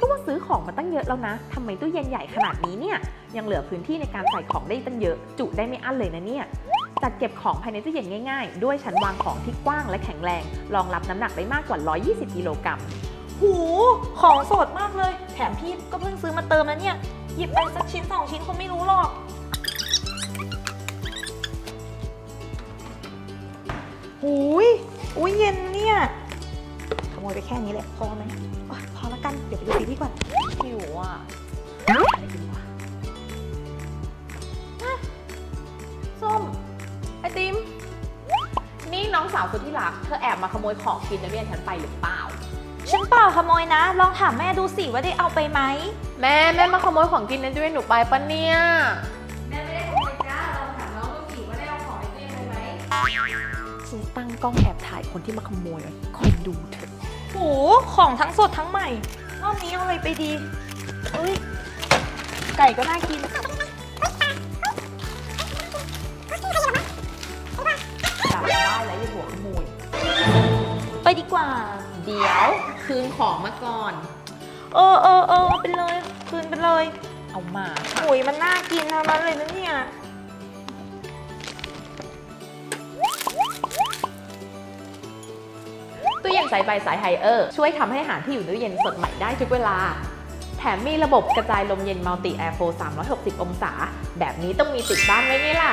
ตั้งเยอะแล้วนะทำไมตู้เย็นใหญ่ขนาดนี้เนี่ย ยังเหลือพื้นที่ในการใส่ของได้ตั้งเยอะ จุได้ไม่อั้นเลยนะเนี่ย จัดเก็บของภายในตู้เย็นง่าย ๆ ด้วยชั้นวางของที่กว้างและแข็งแรง รองรับน้ำหนักได้มากกว่า 120 กิโลกรัม หู ของสดมากเลย แถมพี่ก็เพิ่งซื้อมาเติมแล้วเนี่ย หยิบไปสักชิ้นสองชิ้นคงไม่รู้หรอก หูยอุ้ยเย็นเนี่ย ขโมยไปแค่นี้แหละพอไหมโอ๊ยพอแล้วกัน เดี๋ยวไปดูซีรีส์ก่อนหิวอะไรกินวะส้ม ไอติม นี่น้องสาวสุดที่รัก เธอแอบมาขโมยของกินนักเรียนฉันไปหรือเปล่า ฉันเปล่าขโมยนะ ลองถามแม่ดูสิว่าได้เอาไปไหม แม่แม่มาขโมยของกินในตู้เย็นหนูไปปะเนี่ย แม่ไม่ได้ขโมยจ้าเราถามน้องดูสิว่าได้เอาของในตู้เย็นไปไหม ฉันตั้งกล้องแอบถ่ายคนที่มาขโมยไว้คอยดูเถอะ หของทั้งสดทั้งใหม่ รอบนี้เอาอะไรไปดีเอ้ย ไก่ก็น่ากินจับได้แล้วอย่าหัวขโมยไปดีกว่า เดี๋ยวคืนของมาก่อน เออเออเออเอาไปเลย คืนไปเลย เอามาค่ะอุยมันน่ากินทั้งนั้นเลยนะเนี่ย ตู้เย็นสายใบสายไฮเออร์ช่วยทำให้อาหารที่อยู่ในตู้เย็นสดใหม่ได้ทุกเวลา แถมมีระบบกระจายลมเย็นมัลติแอร์โฟ360 องศา แบบนี้ต้องมีติดบ้านไว้ไงล่ะ